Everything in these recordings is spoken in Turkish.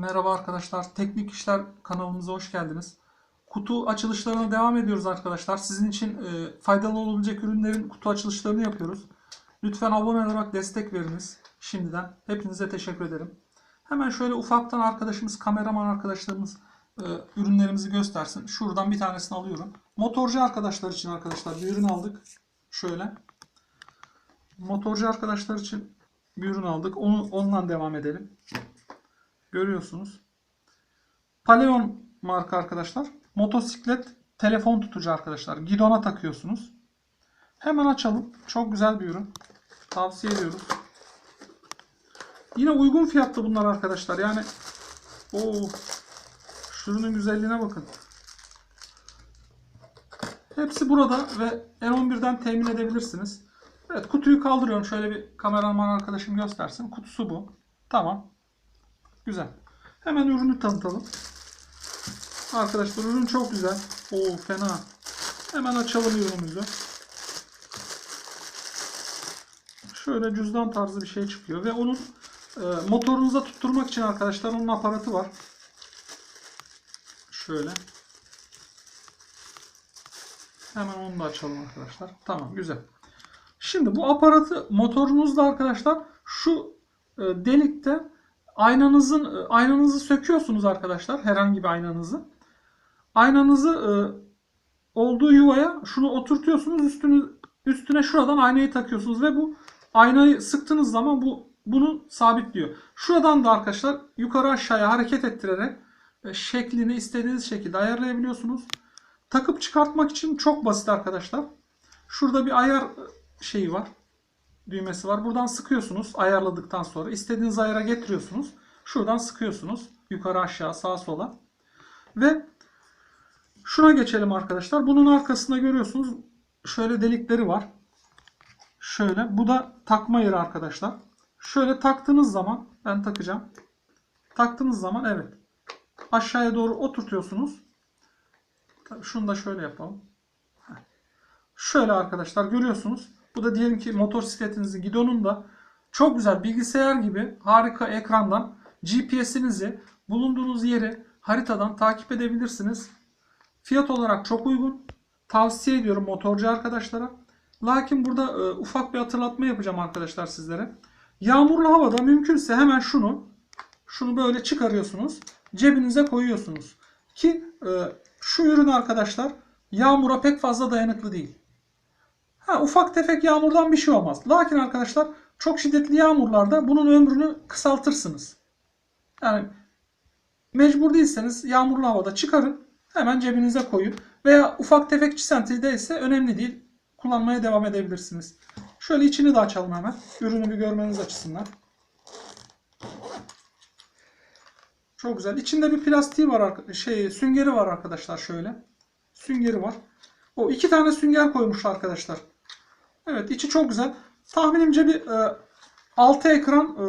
Merhaba arkadaşlar. Teknik İşler kanalımıza hoş geldiniz. Kutu açılışlarına devam ediyoruz arkadaşlar. Sizin için e, faydalı olabilecek ürünlerin kutu açılışlarını yapıyoruz. Lütfen abone olarak destek veriniz. Şimdiden hepinize teşekkür ederim. Hemen şöyle ufaktan arkadaşımız, kameraman arkadaşlarımız e, ürünlerimizi göstersin. Şuradan bir tanesini alıyorum. Motorcu arkadaşlar için arkadaşlar bir ürün aldık. Şöyle. Motorcu arkadaşlar için bir ürün aldık. Onu, ondan devam edelim. Görüyorsunuz. Paleon marka arkadaşlar. Motosiklet telefon tutucu arkadaşlar. Gidona takıyorsunuz. Hemen açalım. Çok güzel bir ürün. Tavsiye ediyoruz. Yine uygun fiyatlı bunlar arkadaşlar. Yani o şu ürünün güzelliğine bakın. Hepsi burada ve N11'den temin edebilirsiniz. Evet kutuyu kaldırıyorum. Şöyle bir kameraman arkadaşım göstersin. Kutusu bu. Tamam. Güzel. Hemen ürünü tanıtalım. Arkadaşlar ürün çok güzel. Oo fena. Hemen açalım ürünümüzü. Şöyle cüzdan tarzı bir şey çıkıyor ve onun e, motorunuza tutturmak için arkadaşlar onun aparatı var. Şöyle. Hemen onu da açalım arkadaşlar. Tamam güzel. Şimdi bu aparatı motorunuzda arkadaşlar şu e, delikte aynanızın e, aynanızı söküyorsunuz arkadaşlar. Herhangi bir aynanızı. Aynanızı e, olduğu yuvaya şunu oturtuyorsunuz. Üstünü üstüne şuradan aynayı takıyorsunuz ve bu aynayı sıktığınız zaman bu bunu sabitliyor. Şuradan da arkadaşlar yukarı aşağıya hareket ettirerek e, şeklini istediğiniz şekilde ayarlayabiliyorsunuz. Takıp çıkartmak için çok basit arkadaşlar. Şurada bir ayar şeyi var. Düğmesi var. Buradan sıkıyorsunuz ayarladıktan sonra. istediğiniz ayara getiriyorsunuz. Şuradan sıkıyorsunuz. Yukarı aşağı sağa sola. Ve şuna geçelim arkadaşlar. Bunun arkasında görüyorsunuz şöyle delikleri var. Şöyle. Bu da takma yeri arkadaşlar. Şöyle taktığınız zaman ben takacağım. Taktığınız zaman evet. Aşağıya doğru oturtuyorsunuz. Şunu da şöyle yapalım. Şöyle arkadaşlar görüyorsunuz. Bu da diyelim ki motosikletinizin gidonunda çok güzel bilgisayar gibi harika ekrandan GPS'inizi bulunduğunuz yeri haritadan takip edebilirsiniz. Fiyat olarak çok uygun. Tavsiye ediyorum motorcu arkadaşlara. Lakin burada e, ufak bir hatırlatma yapacağım arkadaşlar sizlere. Yağmurlu havada mümkünse hemen şunu şunu böyle çıkarıyorsunuz. Cebinize koyuyorsunuz. Ki e, şu ürün arkadaşlar yağmura pek fazla dayanıklı değil. Ha, ufak tefek yağmurdan bir şey olmaz. Lakin arkadaşlar çok şiddetli yağmurlarda bunun ömrünü kısaltırsınız. Yani mecbur değilseniz yağmurlu havada çıkarın. Hemen cebinize koyun. Veya ufak tefek çisentide ise önemli değil. Kullanmaya devam edebilirsiniz. Şöyle içini de açalım hemen. Ürünü bir görmeniz açısından. Çok güzel. İçinde bir plastiği var, şey süngeri var arkadaşlar şöyle. Süngeri var. O iki tane sünger koymuş arkadaşlar. Evet içi çok güzel. Tahminimce bir e, 6 ekran e,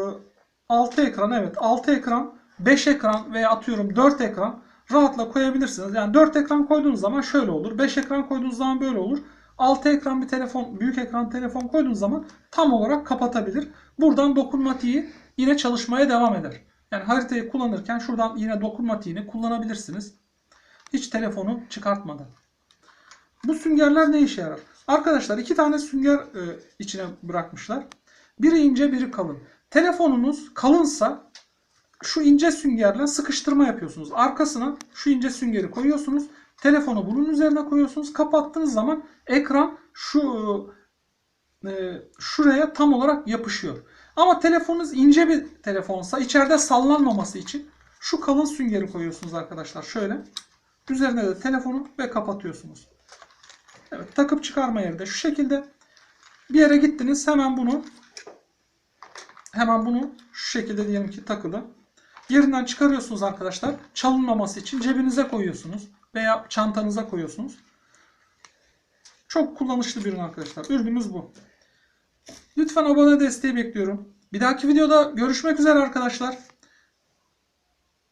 6 ekran evet 6 ekran 5 ekran veya atıyorum 4 ekran rahatla koyabilirsiniz. Yani 4 ekran koyduğunuz zaman şöyle olur. 5 ekran koyduğunuz zaman böyle olur. 6 ekran bir telefon, büyük ekran telefon koyduğunuz zaman tam olarak kapatabilir. Buradan dokunmatiği yine çalışmaya devam eder. Yani haritayı kullanırken şuradan yine dokunmatiğini kullanabilirsiniz. Hiç telefonu çıkartmadan. Bu süngerler ne işe yarar? Arkadaşlar iki tane sünger e, içine bırakmışlar. Biri ince biri kalın. Telefonunuz kalınsa şu ince süngerle sıkıştırma yapıyorsunuz. Arkasına şu ince süngeri koyuyorsunuz. Telefonu bunun üzerine koyuyorsunuz. Kapattığınız zaman ekran şu e, şuraya tam olarak yapışıyor. Ama telefonunuz ince bir telefonsa içeride sallanmaması için şu kalın süngeri koyuyorsunuz arkadaşlar. Şöyle. Üzerine de telefonu ve kapatıyorsunuz. Evet, takıp çıkarma yeri de şu şekilde. Bir yere gittiniz hemen bunu hemen bunu şu şekilde diyelim ki takılı. Yerinden çıkarıyorsunuz arkadaşlar. Çalınmaması için cebinize koyuyorsunuz veya çantanıza koyuyorsunuz. Çok kullanışlı bir ürün arkadaşlar. Ürünümüz bu. Lütfen abone desteği bekliyorum. Bir dahaki videoda görüşmek üzere arkadaşlar.